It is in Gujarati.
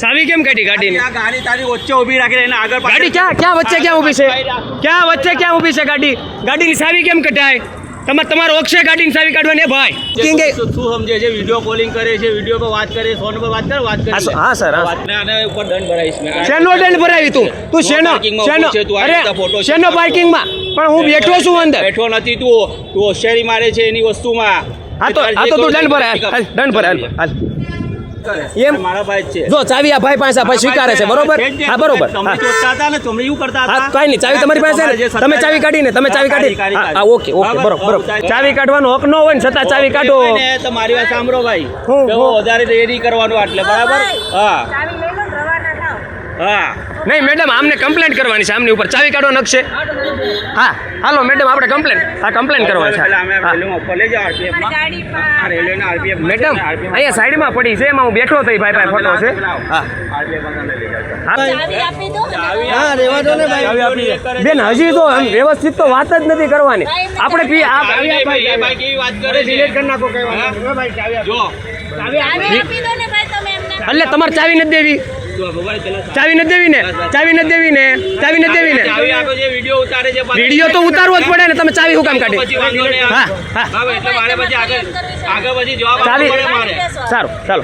ચાવી કેમ કાઢી ગાડીની? આ ગાડી તારી વચ્ચે ઊભી રાખી એને આગળ ગાડી ક્યાં ક્યાં વચ્ચે ક્યાં ઊભી છે? ક્યાં વચ્ચે ક્યાં ઊભી છે ગાડી? ગાડીની ચાવી કેમ કઢાય? તમે તમારો ઓક્ષે ગાડીની ચાવી કાઢવાની? ભાઈ. કેમ કે શું સમજે છે? વીડિયો કોલિંગ કરે છે વીડિયો પર વાત કરે ફોન પર વાત કરે વાત કરે હા, સર, હા. વાત ને ઉપર દંડ ભરાઈશ મે. શેનો દંડ ભરાવી તું? તું શેનો શેનો છે, તું આ અરે શેનો પાર્કિંગમાં પણ હું બેઠો છું અંદર. બેઠો નથી તું. તું હોશિયારી મારે છે એની વસ્તુમાં. હા તો હા તો તું દંડ ભરાય. દંડ ભરાય હાલ. એમ? મારા ભાઈ છે. જો ચાવી આ ભાઈ પાસે ભાઈ સ્વીકારે છે બરોબર. હા બરોબર. તમે ચોટતા હતા ને તમે એવું કરતા હા કઈ નહીં ચાવી તમારી પાસે ને? તમે ચાવી કાઢીને તમે ચાવી કાઢી. હા હા, ઓકે ઓકે બરોબર બરોબર. ચાવી કાઢવાનો હક ન હોય ને છતાં ચાવી કાઢો. તમારી વાત સાંભળો ભાઈ. હું. વધારે રેડી કરવાનું આટલે બરાબર? હા. હા. નહીં મેડમ આમને કમ્પ્લેન્ટ કરવાની છે. આમની ઉપર ચાવી કાઢો નખશે હા. હાલો મેડમ આપણે કમ્પ્લેન્ટ હા કમ્પ્લેન્ટ કરવાની છે. મેડમ અહીંયા સાઈડમાં પડી છે એમાં હું બેઠો થઈ ભાઈ ભાઈ ફોટો છે. હા. RPF માં તમે લઈ જાઓ. હા. ચાવી આપી દો હા, રહેવા દો ને ભાઈ. ચાવી આપી બેન હજી તો આમ વ્યવસ્થિત તો વાત જ નથી કરવાની. આપણે પી આ ચાવી નહીં ભાઈ, એ ભાઈ કેવી વાત કરે છે? કરી નાખો કઈ હા? જો ચાવી આપી દો. ને ભાઈ તમે એમને. એટલે તમારે ચાવી નથી દેવી. ચાવી નથી દેવી ને ચાવી નથી દેવી ને ચાવી નથી દેવી ને ચાવી વીડિયો ઉતારે છે વીડિયો તો ઉતારવો જ પડે ને તમે ચાવી શું કામ કાઢી. હા, હા. ચાવી-. સારું ચાલો